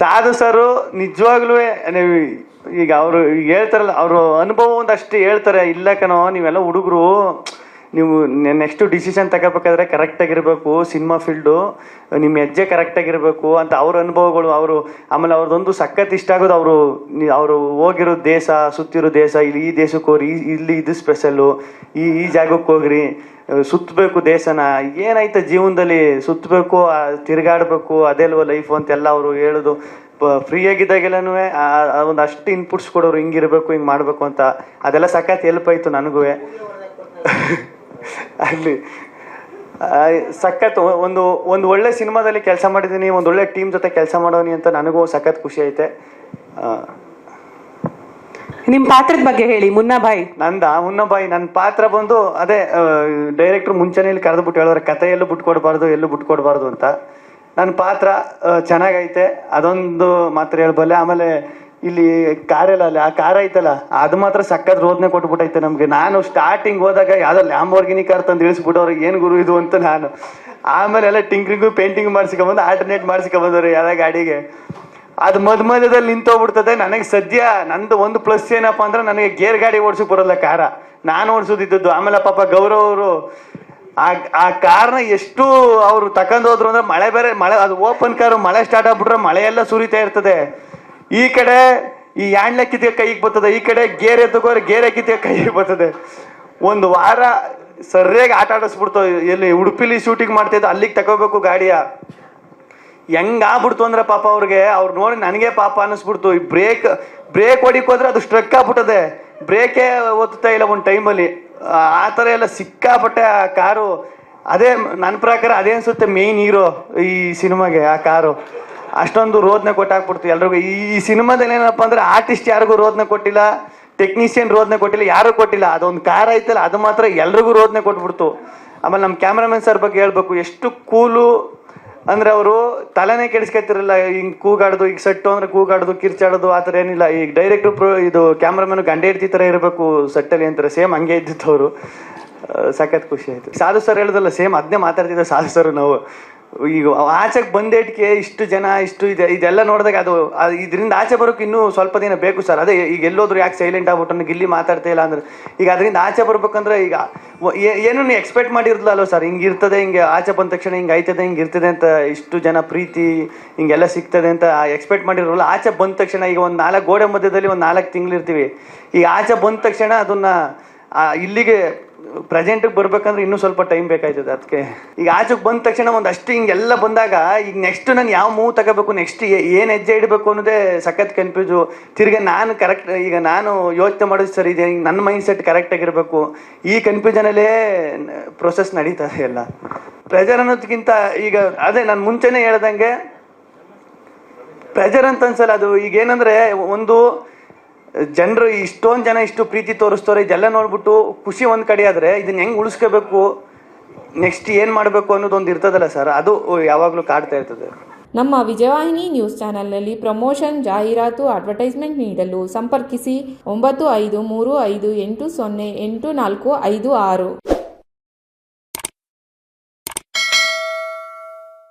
ಸಾಧು ಸರು ನಿಜವಾಗ್ಲೂ ನೀವು ಈಗ ಅವರು ಹೇಳ್ತಾರಲ್ಲ, ಅವರು ಅನುಭವ ಒಂದಷ್ಟು ಹೇಳ್ತಾರೆ. ಇಲ್ಲ ಕಣೋ, ನೀವೆಲ್ಲ ಹುಡುಗರು. ನೀವು ನೆಕ್ಸ್ಟ್ ಡಿಸಿಷನ್ ತಗೋಬೇಕಾದ್ರೆ ಕರೆಕ್ಟಾಗಿರ್ಬೇಕು ಸಿನಿಮಾ ಫೀಲ್ಡು ನಿಮ್ಮ ಹೆಜ್ಜೆ ಕರೆಕ್ಟಾಗಿರಬೇಕು ಅಂತ ಅವ್ರ ಅನುಭವಗಳು, ಅವರು ಆಮೇಲೆ ಅವ್ರದ್ದೊಂದು ಸಖತ್ ಇಷ್ಟ ಆಗೋದು ಅವರು ಅವರು ಹೋಗಿರೋ ದೇಶ, ಸುತ್ತಿರೋ ದೇಶ, ಇಲ್ಲಿ ಈ ದೇಶಕ್ಕೆ ಹೋಗ್ರಿ ಇಲ್ಲಿ ಇದು ಸ್ಪೆಷಲ್ಲು ಈ ಈ ಜಾಗಕ್ಕೆ ಹೋಗ್ರಿ ಸುತ್ತಬೇಕು ದೇಶನ, ಏನಾಯ್ತು ಜೀವನದಲ್ಲಿ ಸುತ್ತಬೇಕು ತಿರುಗಾಡಬೇಕು, ಅದೆಲ್ವ ಲೈಫು ಅಂತೆಲ್ಲ ಅವರು ಹೇಳೋದು. ಫ್ರೀ ಆಗಿದ್ದಾಗೆಲ್ಲನೂ ಒಂದು ಅಷ್ಟು ಇನ್ಪುಟ್ಸ್ ಕೊಡೋರು ಹಿಂಗಿರ್ಬೇಕು, ಹಿಂಗೆ ಮಾಡಬೇಕು ಅಂತ ಅದೆಲ್ಲ ಸಖತ್ ಹೆಲ್ಪ್ ಆಯಿತು ನನಗೂ. ಅಲ್ಲಿ ಸಖತ್ ಒಂದು ಒಂದು ಒಳ್ಳೆ ಸಿನಿಮಾದಲ್ಲಿ ಕೆಲಸ ಮಾಡಿದ್ದೀನಿ ಒಂದು ಒಳ್ಳೆ ಟೀಮ್ ಜೊತೆ ಕೆಲಸ ಮಾಡೋನಿ ಅಂತ ನನಗೂ ಸಖತ್ ಖುಷಿ ಐತೆ. ನಿಮ್ಮ ನಿಮ್ ಪಾತ್ರದ ಬಗ್ಗೆ ಹೇಳಿ ಮುನ್ನಾ ನಂದಾ? ಮುನ್ನಬಾಯಿ ನನ್ನ ಪಾತ್ರ ಬಂದು ಅದೇ ಡೈರೆಕ್ಟರ್ ಮುಂಚೆನೇ ಇಲ್ಲಿ ಕರೆದು ಬಿಟ್ಟು ಹೇಳಿದ್ರೆ ಕತೆ ಎಲ್ಲೂ ಬಿಟ್ಕೊಡ್ಬಾರ್ದು ಎಲ್ಲೂ ಬಿಟ್ಕೊಡ್ಬಾರ್ದು ಅಂತ. ನನ್ನ ಪಾತ್ರ ಚೆನ್ನಾಗೈತೆ. ಅದೊಂದು ಮಾತ್ರ ಹೇಳ್ಬಲ್ಲೆ. ಆಮೇಲೆ ಇಲ್ಲಿ ಕಾರಲ್ಲ ಅಲ್ಲಿ, ಆ ಕಾರ್ ಐತಲ್ಲ, ಅದು ಮಾತ್ರ ಸಕ್ಕತ್ ರೋದನೆ ಕೊಟ್ಬಿಟ್ಟೈತೆ ನಮಗೆ. ನಾನು ಸ್ಟಾರ್ಟಿಂಗ್ ಹೋದಾಗ ಯಾವ್ದೋ ಲ್ಯಾಂಬೋರ್ಗಿನಿ ಕಾರ್ ತಂದು ಇಳಿಸ್ಬಿಟ್ಟವ್ರು, ಏನು ಗುರು ಇದು ಅಂತ ನಾನು. ಆಮೇಲೆ ಎಲ್ಲ ಟಿಂಕ್ರಿಂಗು ಪೇಂಟಿಂಗ್ ಮಾಡಿಸ್ಕೊಂಬಂದು ಆಲ್ಟರ್ನೇಟ್ ಮಾಡಿಸ್ಕೊಂಬಂದವ್ರು ಯಾವ್ದೋ ಗಾಡಿಗೆ. ಅದು ಮಧ್ಯ ಮಧ್ಯದಲ್ಲಿ ನಿಂತೋಗ್ಬಿಡ್ತದೆ. ನನಗೆ ಸದ್ಯ ನಂದು ಒಂದು ಪ್ಲಸ್ ಏನಪ್ಪ ಅಂದ್ರೆ ನನಗೆ ಗೇರ್ ಗಾಡಿ ಓಡಿಸಿ ಬರಲ್ಲ ಕಾರ ನಾನು ಓಡಿಸೋದಿದ್ದದ್ದು. ಆಮೇಲೆ ಪಾಪ ಗೌರವ್ ಅವರು, ಆ ಆ ಕಾರ್ನ ಎಷ್ಟು ಅವರು ತಕೊಂಡೋದ್ರು ಅಂದ್ರೆ ಮಳೆ ಬೇರೆ, ಮಳೆ, ಅದು ಓಪನ್ ಕಾರು ಮಳೆ ಸ್ಟಾರ್ಟ್ ಆಗ್ಬಿಟ್ರೆ ಮಳೆ ಎಲ್ಲ ಸುರಿತಾ ಇರ್ತದೆ. ಈ ಕಡೆ ಈ ಯಾಂಡ್ಲೆ ಕಿತ್ತಿಗೆ ಕೈಗೆ ಬರ್ತದೆ, ಈ ಕಡೆ ಗೇರ್ ತಗೋರೆ ಗೇರ್ ಕಿತ್ತಿಗೆ ಕೈಗೆ ಬರ್ತದೆ. ಒಂದು ವಾರ ಸರಿಯಾಗಿ ಆಟ ಆಡಿಸ್ಬಿಡ್ತು, ಎಲ್ಲಿ ಉಡುಪಿಲಿ ಶೂಟಿಂಗ್ ಮಾಡ್ತಿದ್ದು ಅಲ್ಲಿಗೆ ತಗೋಬೇಕು ಗಾಡಿಯ. ಹೆಂಗಾಗ್ಬಿಡ್ತು ಅಂದ್ರೆ ಪಾಪ ಅವ್ರಿಗೆ, ಅವ್ರು ನೋಡಿ ನನಗೆ ಪಾಪ ಅನ್ನಿಸ್ಬಿಡ್ತು ಈ ಬ್ರೇಕ್ ಬ್ರೇಕ್ ಹೊಡಿಕೋದ್ರೆ ಅದು ಸ್ಟ್ರಕ್ ಆಗ್ಬಿಟ್ಟದೆ. ಬ್ರೇಕೇ ಓದ್ತಾ ಇಲ್ಲ ಒಂದು ಟೈಮಲ್ಲಿ ಆ ಥರ ಎಲ್ಲ ಸಿಕ್ಕಾಪಟ್ಟೆ ಆ ಕಾರು. ಅದೇ ನನ್ನ ಪ್ರಕಾರ ಅದೇ ಅನ್ಸುತ್ತೆ ಮೇಯ್ನ್ ಹೀರೋ ಈ ಸಿನಿಮಾಗೆ, ಆ ಕಾರು. ಅಷ್ಟೊಂದು ರೋದನೆ ಕೊಟ್ಟಾಕ್ಬಿಡ್ತು ಎಲ್ರಿಗೂ. ಈ ಸಿನಿಮಾದಲ್ಲಿ ಏನಪ್ಪ ಅಂದ್ರೆ ಆರ್ಟಿಸ್ಟ್ ಯಾರಿಗೂ ರೋದನೆ ಕೊಟ್ಟಿಲ್ಲ ಟೆಕ್ನಿಷಿಯನ್ ರೋದನೆ ಕೊಟ್ಟಿಲ್ಲ, ಯಾರು ಕೊಟ್ಟಿಲ್ಲ. ಅದೊಂದು ಕಾರ್ ಐತಲ್ಲ, ಅದು ಮಾತ್ರ ಎಲ್ರಿಗೂ ರೋದನೆ ಕೊಟ್ಬಿಡ್ತು. ಆಮೇಲೆ ನಮ್ಮ ಕ್ಯಾಮ್ರಾಮನ್ ಸರ್ ಬಗ್ಗೆ ಹೇಳ್ಬೇಕು, ಎಷ್ಟು ಕೂಲು ಅಂದ್ರೆ ಅವರು ತಲೆನೇ ಕೆಡಿಸ್ಕೊತಿರಲ್ಲ, ಹಿಂಗ್ ಕೂಗಾಡೋದು, ಈಗ ಸೆಟ್ಟು ಅಂದ್ರೆ ಕೂಗಾಡೋದು, ಕಿರ್ಚಾಡೋದು, ಆ ಥರ ಏನಿಲ್ಲ. ಈಗ ಡೈರೆಕ್ಟ್ ಇದು ಕ್ಯಾಮ್ರಾಮನ್ ಗಂಡೆ ಹಿಡ್ತಿ ಥರ ಇರಬೇಕು ಸೆಟ್ಟಲ್ಲಿ ಅಂತಾರೆ, ಸೇಮ್ ಹಂಗೆ ಇದ್ದಿತ್ತು ಅವರು. ಸಖತ್ ಖುಷಿ ಆಯ್ತು. ಸಾಧು ಸರ್ ಹೇಳೋದಲ್ಲ, ಸೇಮ್ ಅದನ್ನೇ ಮಾತಾಡ್ತಿದ್ದೆ ಸಾಧು ಸರ್ ನಾವು. ಈಗ ಆಚೆಗೆ ಬಂದೇಟ್ಗೆ ಇಷ್ಟು ಜನ, ಇಷ್ಟು ಇದೆ, ಇದೆಲ್ಲ ನೋಡಿದಾಗ ಅದು ಇದರಿಂದ ಆಚೆ ಬರೋಕೆ ಇನ್ನೂ ಸ್ವಲ್ಪ ದಿನ ಬೇಕು ಸರ್. ಅದೇ, ಈಗ ಎಲ್ಲೋದ್ರು ಯಾಕೆ ಸೈಲೆಂಟ್ ಆಗ್ಬಿಟ್ಟು ಇಲ್ಲಿ ಮಾತಾಡ್ತಾ ಇಲ್ಲ ಅಂದ್ರೆ. ಈಗ ಅದರಿಂದ ಆಚೆ ಬರ್ಬೇಕಂದ್ರೆ ಈಗ ಏನು ಎಕ್ಸ್ಪೆಕ್ಟ್ ಮಾಡಿರ್ಲಲ್ಲ ಸರ್? ಹಿಂಗೆ ಇರ್ತದೆ, ಹಿಂಗೆ ಆಚೆ ಬಂದ ತಕ್ಷಣ ಹಿಂಗೆ ಆಯ್ತದೆ, ಹಿಂಗೆ ಇರ್ತದೆ ಅಂತ ಇಷ್ಟು ಜನ ಪ್ರೀತಿ ಹಿಂಗೆಲ್ಲ ಸಿಗ್ತದೆ ಅಂತ ಎಕ್ಸ್ಪೆಕ್ಟ್ ಮಾಡಿರೋಲ್ಲ. ಆಚೆ ಬಂದ ತಕ್ಷಣ ಈಗ ಒಂದು ನಾಲ್ಕು ಗೋಡೆ ಮಧ್ಯದಲ್ಲಿ ಒಂದು ನಾಲ್ಕು ತಿಂಗಳು ಇರ್ತೀವಿ ಈಗ ಆಚೆ ಬಂದ ತಕ್ಷಣ ಅದನ್ನ ಇಲ್ಲಿಗೆ ಪ್ರೆಸೆಂಟಿಗೆ ಬರ್ಬೇಕಂದ್ರೆ ಇನ್ನೂ ಸ್ವಲ್ಪ ಟೈಮ್ ಬೇಕಾಯ್ತದೆ ಅದಕ್ಕೆ. ಈಗ ಆಚೆಗೆ ಬಂದ ತಕ್ಷಣ ಒಂದಷ್ಟು ಹಿಂಗೆಲ್ಲ ಬಂದಾಗ, ಈಗ ನೆಕ್ಸ್ಟ್ ನಾನು ಯಾವ ಮೂವ್ ತಗೋಬೇಕು ನೆಕ್ಸ್ಟ್ ಏನು ಹೆಜ್ಜೆ ಇಡಬೇಕು ಅನ್ನೋದೇ ಸಖತ್ ಕನ್ಫ್ಯೂಸು ತಿರ್ಗಿ ನಾನು ಕರೆಕ್ಟ್ ಈಗ ನಾನು ಯೋಚನೆ ಮಾಡೋದು ಸರಿ ಇದೆ ನನ್ನ ಮೈಂಡ್ ಸೆಟ್ ಕರೆಕ್ಟಾಗಿರಬೇಕು ಈ ಕನ್ಫ್ಯೂಷನಲ್ಲೇ ಪ್ರೊಸೆಸ್ ನಡೀತದೆ ಎಲ್ಲ. ಪ್ರೆಜರ್ ಅನ್ನೋದಕ್ಕಿಂತ ಈಗ, ಅದೇ ನಾನು ಮುಂಚೆನೇ ಹೇಳ್ದಂಗೆ ಪ್ರೆಜರ್ ಅಂತ ಅನ್ಸಲ್ಲ ಅದು. ಈಗ ಏನಂದ್ರೆ ಒಂದು ಜನರು ಇಷ್ಟೊಂದು ಜನ ಇಷ್ಟು ಪ್ರೀತಿ ತೋರಿಸ್ತಾರೆ, ಇದೆಲ್ಲ ನೋಡ್ಬಿಟ್ಟು ಖುಷಿ ಒಂದು ಕಡೆ ಆದರೆ ಇದನ್ನ ಹೆಂಗೆ ಉಳಿಸ್ಕೋಬೇಕು ನೆಕ್ಸ್ಟ್ ಏನು ಮಾಡಬೇಕು ಅನ್ನೋದೊಂದು ಇರ್ತದಲ್ಲ ಸರ್, ಅದು ಯಾವಾಗಲೂ ಕಾಡ್ತಾ ಇರ್ತದೆ. ನಮ್ಮ ವಿಜಯವಾಹಿನಿ ನ್ಯೂಸ್ ಚಾನೆಲ್ನಲ್ಲಿ ಪ್ರಮೋಷನ್, ಜಾಹೀರಾತು, ಅಡ್ವರ್ಟೈಸ್ಮೆಂಟ್ ನೀಡಲು ಸಂಪರ್ಕಿಸಿ ಒಂಬತ್ತು ಐದು ಮೂರು ಐದು ಎಂಟು ಸೊನ್ನೆ ಎಂಟು ನಾಲ್ಕು ಐದು ಆರು.